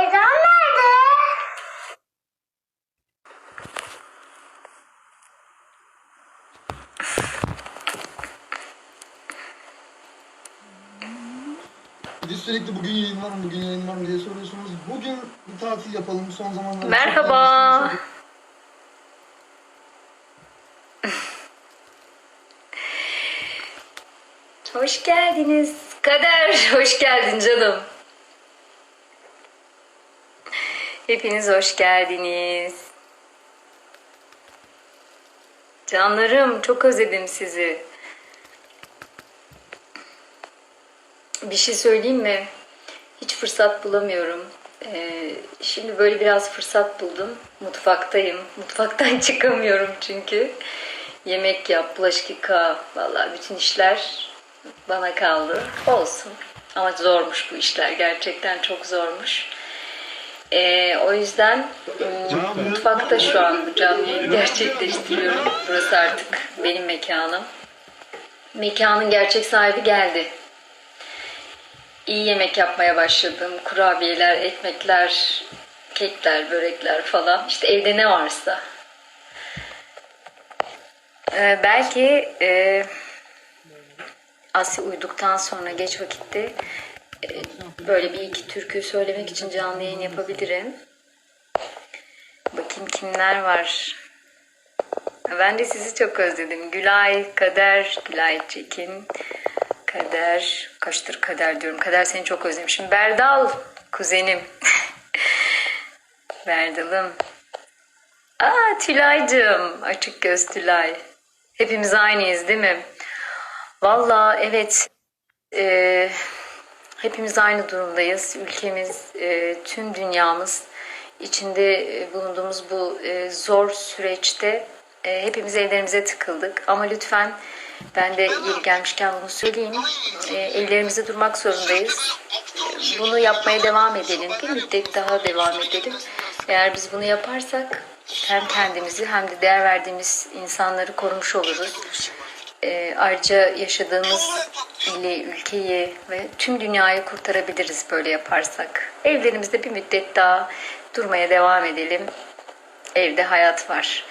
Ezan nerede? De sürekli bugün yayın var mı, bugün yayın var mı diye soruyorsunuz. Bugün bir tatil yapalım son zamanlarda. Merhaba. Hoş geldiniz. Kader, hoş geldin canım. Hepiniz hoş geldiniz. Canlarım, çok özledim sizi. Bir şey söyleyeyim mi? Hiç fırsat bulamıyorum. Ee, şimdi böyle biraz fırsat buldum. Mutfaktayım. Mutfaktan çıkamıyorum çünkü. Yemek yap, bulaşık yıka. Vallahi bütün işler bana kaldı. Olsun. Ama zormuş bu işler. Gerçekten çok zormuş. Ee, o yüzden ım, mutfakta şu an bu canlı yayını gerçekleştiriyorum. Burası artık benim mekanım. Mekanın gerçek sahibi geldi iyi yemek yapmaya başladım. Kurabiyeler, ekmekler, kekler, börekler falan. İşte evde ne varsa. Ee, belki e, Asya uyuduktan sonra geç vakitte e, böyle bir iki türkü söylemek için canlı yayın yapabilirim. Bakayım kimler var. Ben de sizi çok özledim. Gülay, Kader, Gülay Çekin, Kader, kaçtır Kader diyorum. Kader seni çok özlemişim. Berdal, kuzenim. Berdal'ım. Aa Tülay'cığım, açık göz Tülay. Hepimiz aynıyız değil mi? Valla evet, e, hepimiz aynı durumdayız. Ülkemiz, e, tüm dünyamız içinde e, bulunduğumuz bu e, zor süreçte hepimiz evlerimize tıkıldık. Ama lütfen ben de yeri gelmişken bunu söyleyeyim. E, evlerimizde durmak zorundayız. Bunu yapmaya devam edelim. Bir müddet daha devam edelim. Eğer biz bunu yaparsak hem kendimizi hem de değer verdiğimiz insanları korumuş oluruz. Ayrıca yaşadığımız ili, ülkeyi ve tüm dünyayı kurtarabiliriz böyle yaparsak. Evlerimizde bir müddet daha durmaya devam edelim. Evde hayat var.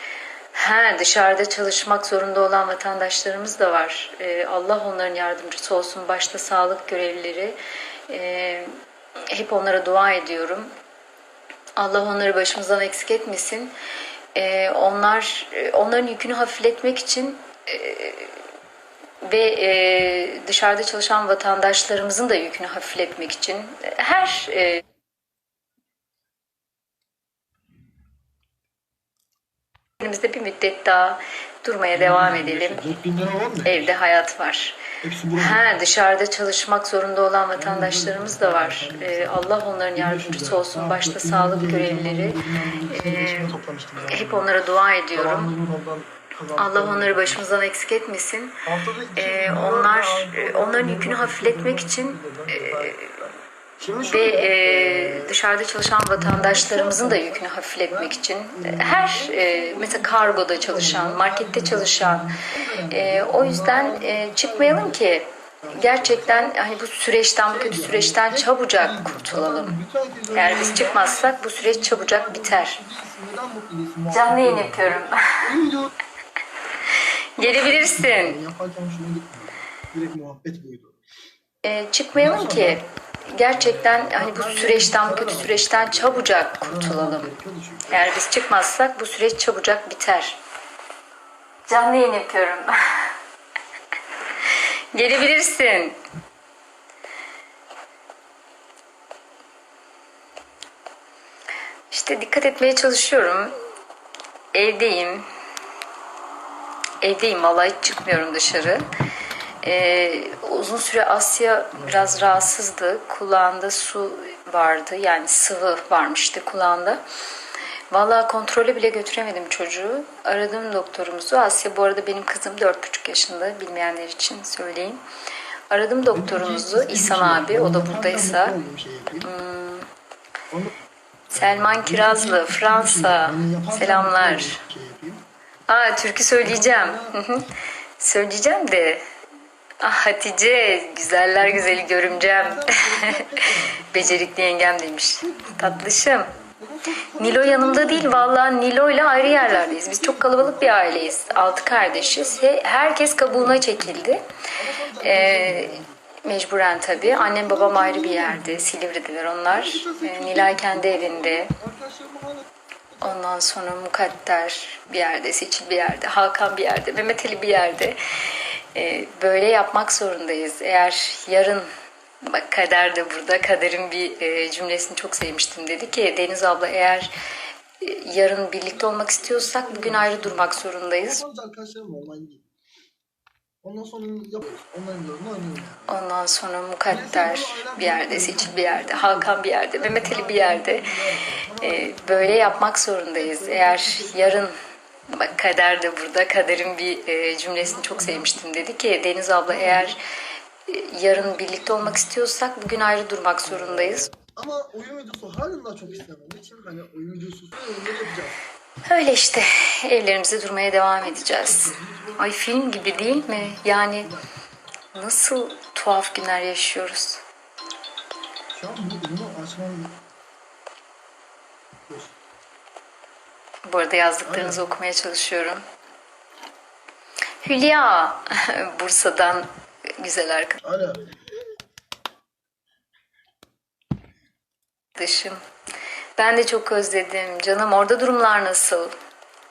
Ha, dışarıda çalışmak zorunda olan vatandaşlarımız da var. Ee, Allah onların yardımcısı olsun. Başta sağlık görevlileri. Ee, hep onlara dua ediyorum. Allah onları başımızdan eksik etmesin. Ee, onlar onların yükünü hafifletmek için e, ve e, dışarıda çalışan vatandaşlarımızın da yükünü hafifletmek için e, her e, elimizde bir müddet daha durmaya devam edelim. 4000 lira var mı? Evde hayat var. Ha, dışarıda çalışmak zorunda olan vatandaşlarımız da var. Ee, Allah onların yardımcısı olsun. Başta sağlık görevlileri. Ee, hep onlara dua ediyorum. Allah onları başımızdan eksik etmesin. Ee, onlar onların yükünü hafifletmek için ve e, dışarıda çalışan vatandaşlarımızın da yükünü hafifletmek için e, her e, mesela kargoda çalışan, markette çalışan e, o yüzden e, çıkmayalım ki gerçekten hani bu süreçten bu kötü süreçten çabucak kurtulalım. Eğer biz çıkmazsak bu süreç çabucak biter. Canlı yayın yapıyorum. Gelebilirsin. Yaparken şuna gitmiyor. Direkt muhabbet buydu. E, çıkmayalım ki gerçekten hani bu süreçten bu kötü süreçten çabucak kurtulalım. Eğer biz çıkmazsak bu süreç çabucak biter. Canlı yayın yapıyorum. Gelebilirsin. İşte dikkat etmeye çalışıyorum. Evdeyim. Evdeyim vallahi hiç çıkmıyorum dışarı. Ee, uzun süre Asya biraz rahatsızdı. Kulağında su vardı. Yani sıvı varmıştı kulağında. Vallahi kontrole bile götüremedim çocuğu. Aradım doktorumuzu. Asya bu arada benim kızım 4,5 yaşında. Bilmeyenler için söyleyeyim. Aradım doktorumuzu. İhsan abi. O da buradaysa. Selman Kirazlı, Fransa. Selamlar. Aa türkü söyleyeceğim. Söyleyeceğim de Ah Hatice, güzeller güzeli görümcem. Becerikli yengem demiş. Tatlışım. Nilo yanımda değil vallahi Nilo ile ayrı yerlerdeyiz. Biz çok kalabalık bir aileyiz. Altı kardeşiz. He- Herkes kabuğuna çekildi. Ee, mecburen tabii. Annem babam ayrı bir yerde. Silivri'deler onlar. Ee, Nilay kendi evinde. Ondan sonra Mukadder bir yerde, Seçil bir yerde, Hakan bir yerde, Mehmet Ali bir yerde. Ee, böyle yapmak zorundayız. Eğer yarın, bak Kader de burada, Kader'in bir e, cümlesini çok sevmiştim. Dedi ki Deniz abla eğer e, yarın birlikte olmak istiyorsak bugün ayrı durmak zorundayız. Arkadaşlarım online değil. Ondan sonra yapıyoruz. Online diyorum oynuyorum. Ondan sonra Mukadder bir yerde, Seçil bir yerde, Hakan bir yerde, Mehmet Ali bir yerde. Ee, böyle yapmak zorundayız. Eğer yarın, bak Kader de burada, Kader'in bir e, cümlesini çok sevmiştim. Dedi ki Deniz abla eğer e, yarın birlikte olmak istiyorsak bugün ayrı durmak zorundayız. Ama oyun videosu halen daha çok istemem. için hani oyun videosu oyunları yapacağız. Öyle işte evlerimizde durmaya devam edeceğiz. Ay film gibi değil mi? Yani nasıl tuhaf günler yaşıyoruz. Bu arada yazdıklarınızı okumaya çalışıyorum. Hülya, Bursa'dan güzel Alo. arkadaşım. Ben de çok özledim. Canım orada durumlar nasıl?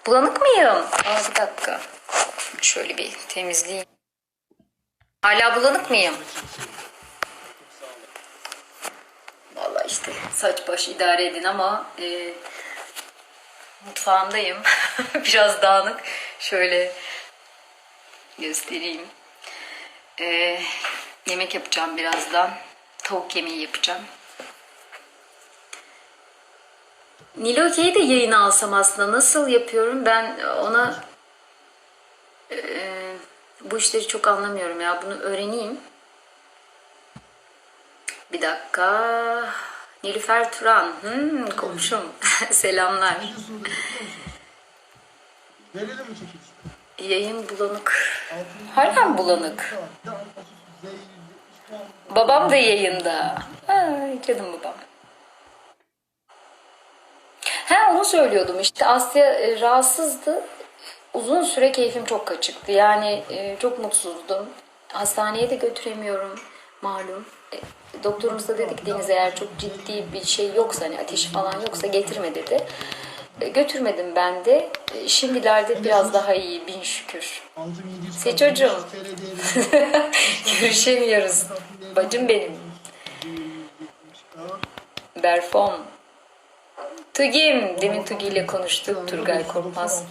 Bulanık mıyım? Aa, bir dakika. Şöyle bir temizleyeyim. Hala bulanık mıyım? Vallahi işte saç baş idare edin ama e, mutfağımdayım. Biraz dağınık. Şöyle göstereyim. E, yemek yapacağım birazdan. Tavuk yemeği yapacağım. Niloke'yi de yayına alsam aslında. Nasıl yapıyorum? Ben ona e, bu işleri çok anlamıyorum ya. Bunu öğreneyim. Bir dakika. Nilüfer Turan. Hmm, komşum. Selamlar. Verelim mi? Yayın bulanık. Hala mı bulanık? Babam da yayında. Ay canım babam. Ha onu söylüyordum işte Asya e, rahatsızdı. Uzun süre keyfim çok kaçıktı. Yani e, çok mutsuzdum. Hastaneye de götüremiyorum malum. E, doktorumuz da dedi ki Deniz eğer çok ciddi bir şey yoksa hani ateşi falan yoksa getirme dedi. E, götürmedim ben de. E, şimdilerde biraz daha iyi bin şükür. 6700 Seçocuğum. Görüşemiyoruz. Bacım benim. Berfom. Tugim. Demin Tugi ile konuştuk. Turgay Korkmaz.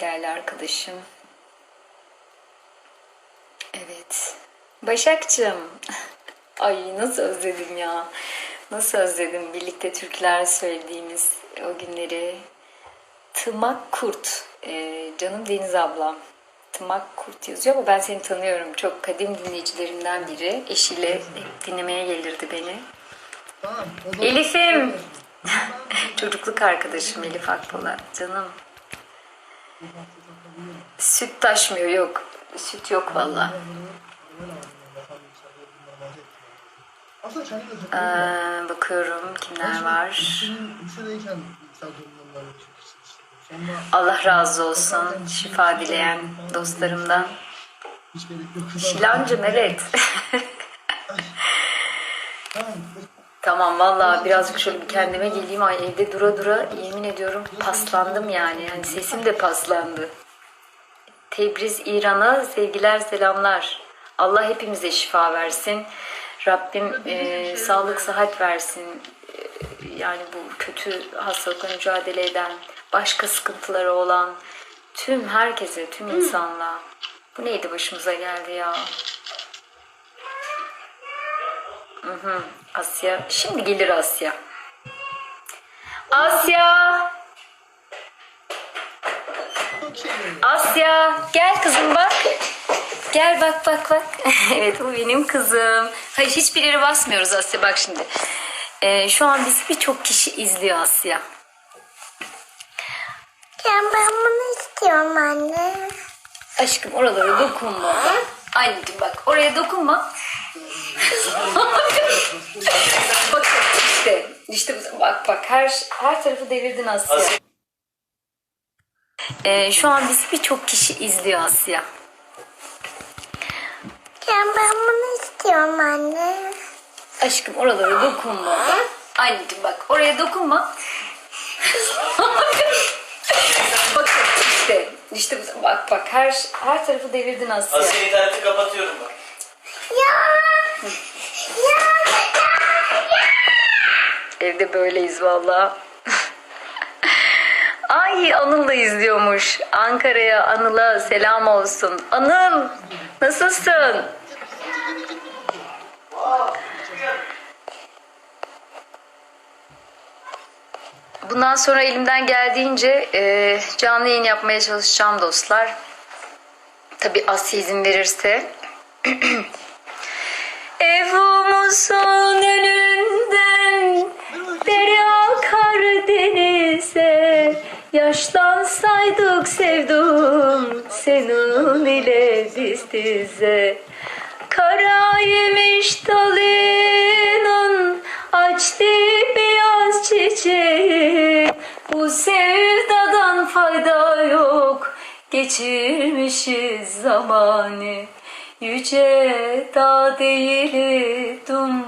Değerli arkadaşım. Evet. Başakçım. Ay nasıl özledim ya. Nasıl özledim birlikte türküler söylediğimiz o günleri. Tımak Kurt. Ee, canım Deniz ablam. Tımak Kurt yazıyor ama ben seni tanıyorum. Çok kadim dinleyicilerimden biri. Eşiyle hep dinlemeye gelirdi beni. Tamam. Elif'im. Çocukluk arkadaşım Elif Akpolat. Canım. Süt taşmıyor yok. Süt yok valla. Ee, bakıyorum kimler var. Allah razı olsun. Şifa dileyen dostlarımdan. Şilancım evet. Tamam. valla birazcık şöyle bir kendime geleyim. Ay evde dura dura yemin ediyorum paslandım yani. Yani sesim de paslandı. Tebriz İran'a sevgiler selamlar. Allah hepimize şifa versin. Rabbim e, sağlık sıhhat versin. E, yani bu kötü hastalıkla mücadele eden, başka sıkıntıları olan tüm herkese, tüm insanlığa. Bu neydi başımıza geldi ya? Hı hı, Asya. Şimdi gelir Asya. Asya! Asya gel kızım bak. Gel bak bak bak. evet bu benim kızım. Hayır hiçbir yere basmıyoruz Asya bak şimdi. Ee, şu an bizi birçok kişi izliyor Asya. Ya ben bunu istiyorum anne. Aşkım oralara dokunma. Anneciğim bak oraya dokunma. Bak işte işte bak bak her her tarafı devirdin Asya. Ee, şu an bizi birçok kişi izliyor Asya. Ya ben bunu istiyorum anne. Aşkım oralara dokunma. Anneciğim bak oraya dokunma. bak işte işte bak bak her her tarafı devirdin Asya. Asya interneti kapatıyorum bak. Ya. Evde böyleyiz valla. Ay Anıl da izliyormuş. Ankara'ya Anıl'a selam olsun. Anıl nasılsın? Bundan sonra elimden geldiğince e, canlı yayın yapmaya çalışacağım dostlar. Tabi Asya izin verirse. Evimizin önünden? Deri akar denize. Yaşlansaydık sevdum senin ile diz dize. Kara yemiş dalının açtı beyaz çiçeği. Bu sevdadan fayda yok geçirmişiz zamanı Yüce dağ değildim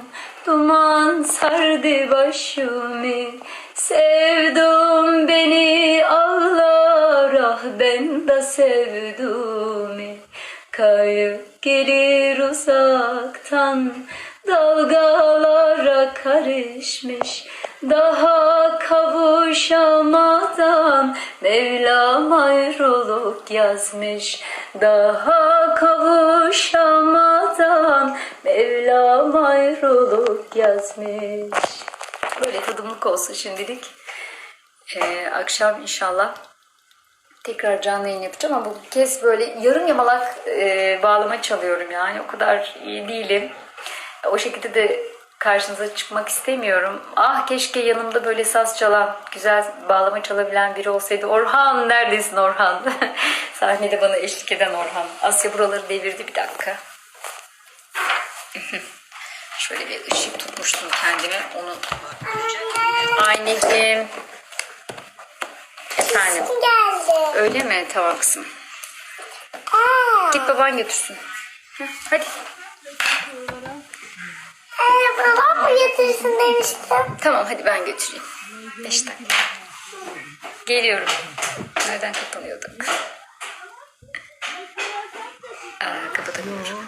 Duman sardı başımı. Sevdum beni ağlar Ah ben de sevdum. Kayıp gelir uzaktan Dalgalara karışmış Daha kavuşamadan Mevlam ayrılık yazmış Daha kavuşamadan Mevlam ayrılık yazmış Böyle tadımlık olsun şimdilik. Ee, akşam inşallah tekrar canlı yayın yapacağım ama bu kez böyle yarım yamalak e, bağlama çalıyorum yani o kadar iyi değilim. O şekilde de karşınıza çıkmak istemiyorum. Ah keşke yanımda böyle saz çalan, güzel bağlama çalabilen biri olsaydı. Orhan neredesin Orhan? Sahnede bana eşlik eden Orhan. Asya buraları devirdi bir dakika. Şöyle bir ışık tutmuştum kendime. Onu Anneciğim. Efendim. Geldi. Öyle mi? Tamam kızım. Aa. Git baban götürsün. Hı, Hadi. Ee, babam mı getirsin demiştim. Tamam hadi ben götüreyim. Beş dakika. Geliyorum. Nereden kapanıyorduk? Aa, kapatamıyorum.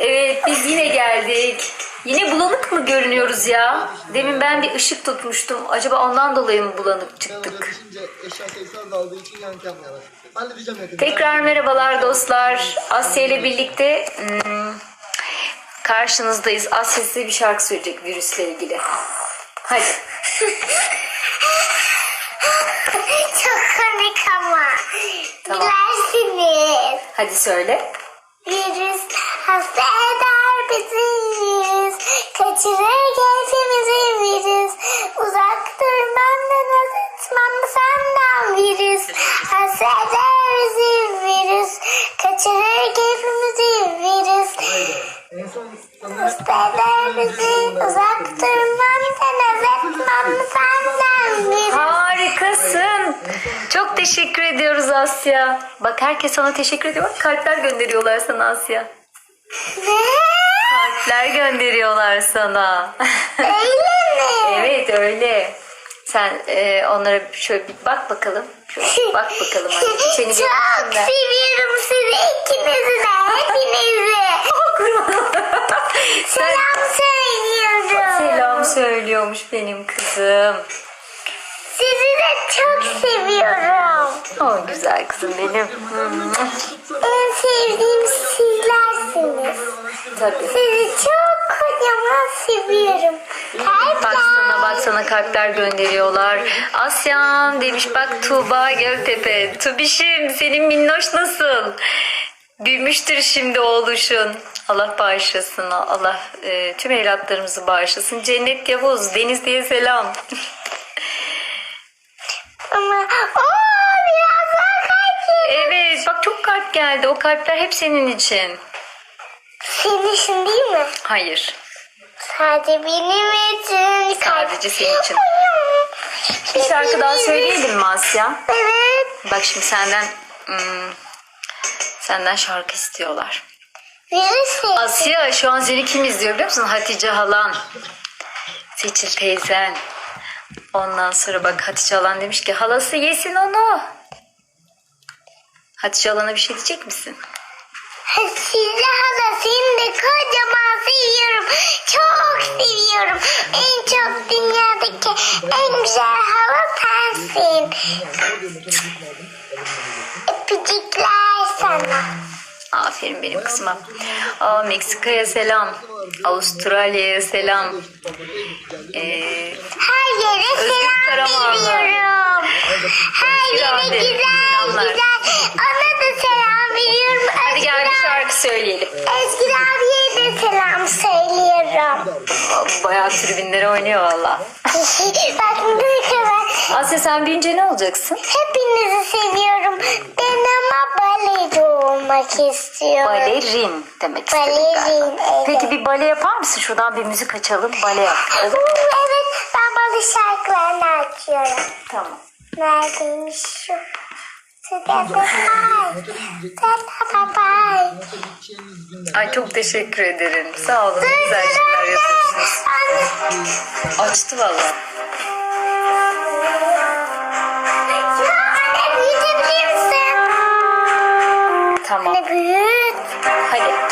Evet biz yine geldik. Yine bulanık mı görünüyoruz ya? Demin ben bir ışık tutmuştum. Acaba ondan dolayı mı bulanık çıktık? Yaklaşınca eşya sayısı azaldığı için yankı yapmaya başladı. Halledeceğim yakında. Tekrar merhabalar dostlar. Asya ile birlikte hmm, karşınızdayız. Asya size bir şarkı söyleyecek virüsle ilgili. Hadi. Çok komik ama. Tamam. Bilersiniz. Hadi söyle. Virüs hasta eder bizi. Kaçırır keyfimizi virüs. Asya. Bak herkes sana teşekkür ediyor. Bak kalpler gönderiyorlar sana Asya. Ne? Kalpler gönderiyorlar sana. Öyle mi? evet öyle. Sen e, onlara şöyle bir bak bakalım. Şöyle bak bakalım. Seni Çok seviyorum sizi ikinizi de hepinizi. Sen Selam söylüyorum. selam söylüyormuş benim kızım. Sizi de çok seviyorum. O güzel kızım benim. En sevdiğim sizlersiniz. Tabii. Sizi çok kocaman seviyorum. Bak sana bak sana kalpler gönderiyorlar. Asyam demiş bak Tuğba Göktepe. Tubişim senin minnoş nasıl? Büyümüştür şimdi oğluşun. Allah bağışlasın. Allah e, tüm evlatlarımızı bağışlasın. Cennet Yavuz, Deniz diye selam. Ama ooo biraz daha kalp Evet bak çok kalp geldi. O kalpler hep senin için. Senin için değil mi? Hayır. Sadece benim için. Sadece senin için. Bir şarkı daha söyleyelim mi Asya? Evet. Bak şimdi senden hmm, senden şarkı istiyorlar. Birisi. Asya şu an seni kim izliyor biliyor musun? Hatice halan. Seçil teyzen. Ondan sonra bak Hatice halan demiş ki halası yesin onu. Hatice halana bir şey diyecek misin? Sizi hala seni de kocaman seviyorum. Çok seviyorum. En çok dünyadaki en güzel hala sensin. Öpücükler sana. Aferin benim kızıma. Aa, Meksika'ya selam. Avustralya'ya selam. Ee, Her yere selam Karamanlı. veriyorum. Her Özgür yere abi, güzel selamlar. güzel. Ona da selam veriyorum. hadi gel bir Özgür, şarkı söyleyelim. Özgür abiye de selam söylüyorum. Bayağı tribünlere oynuyor valla. Asya sen büyüyünce ne olacaksın? Hepinizi seviyorum. Ben ama baleri olmak istiyorum. Balerin demek istedim Balerin, galiba. evet. Peki bir bale yapar mısın? Şuradan bir müzik açalım. Bale yap. Olur mu? Evet ben balı şarkılarını açıyorum. Tamam. Neredeymiş şu? Ay çok teşekkür ederim. Sağ olun. Güzel şeyler yapıyorsunuz. Açtı valla. Tamam. Hadi.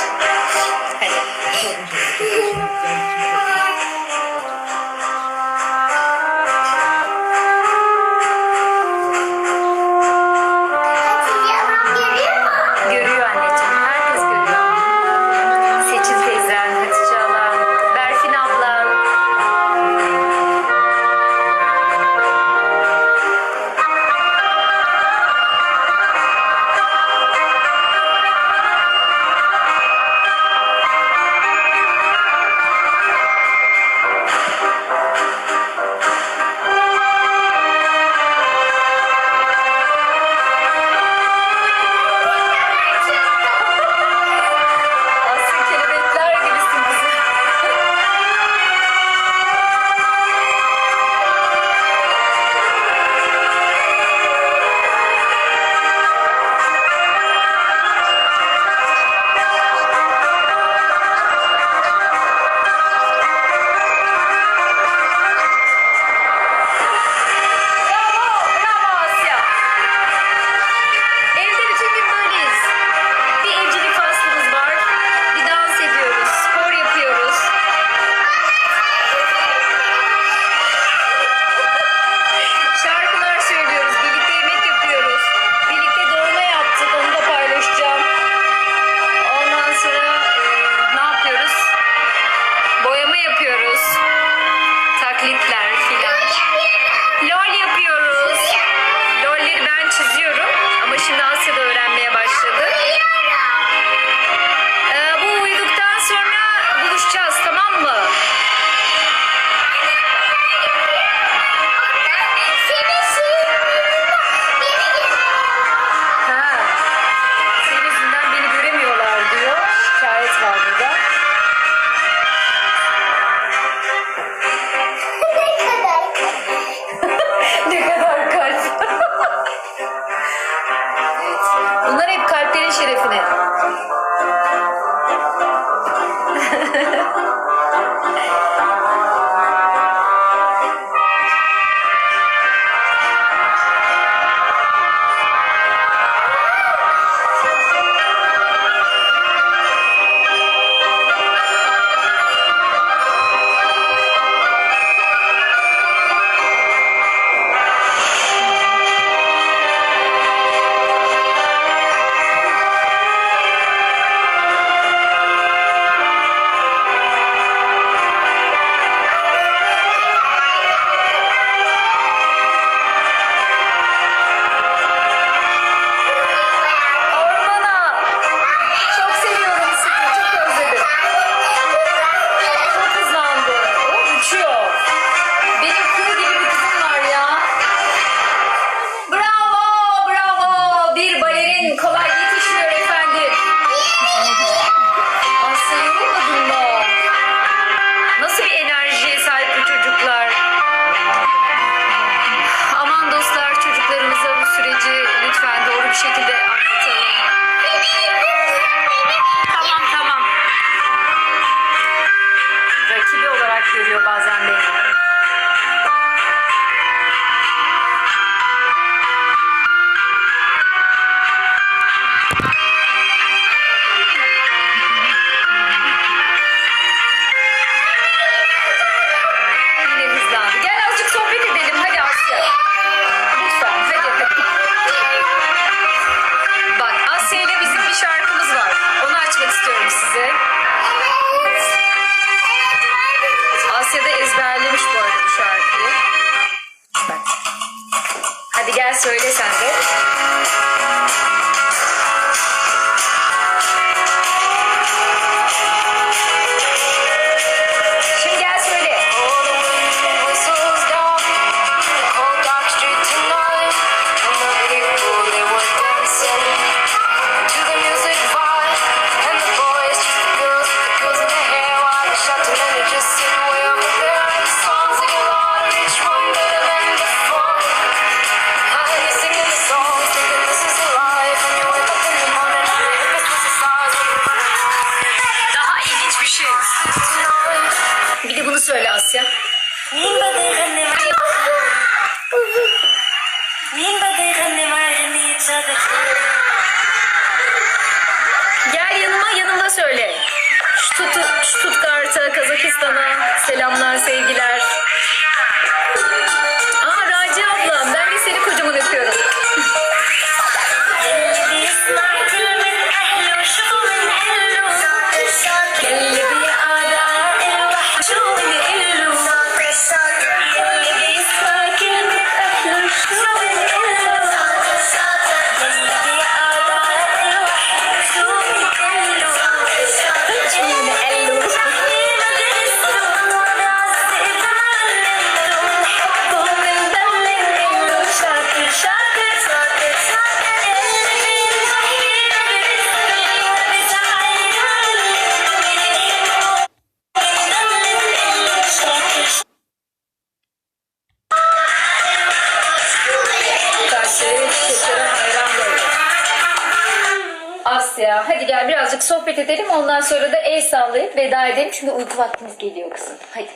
Asya. Hadi gel birazcık sohbet edelim. Ondan sonra da el sallayıp veda edelim. Çünkü uyku vaktimiz geliyor kızım. Hadi.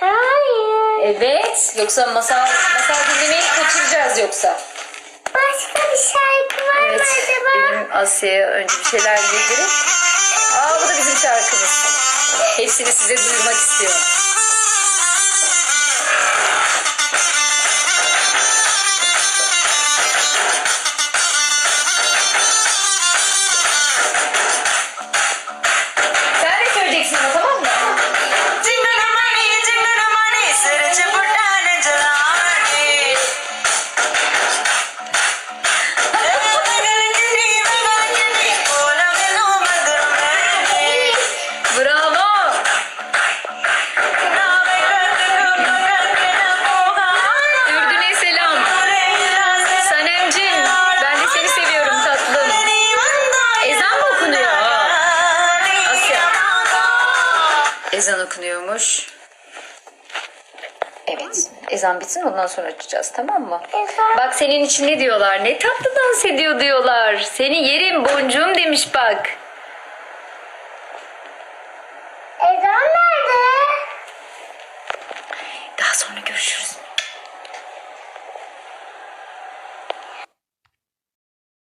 Hayır. Evet. Yoksa masal, masal dinlemeyi kaçıracağız yoksa. Başka bir şarkı var evet, mı acaba? Benim Asya'ya önce bir şeyler yedirip. Aa bu da bizim şarkımız. Hepsini size duyurmak istiyorum. Hoş. Evet. Ezan bitsin ondan sonra açacağız tamam mı? Ezan. Bak senin için ne diyorlar? Ne tatlı dans ediyor diyorlar. Seni yerim boncuğum demiş bak.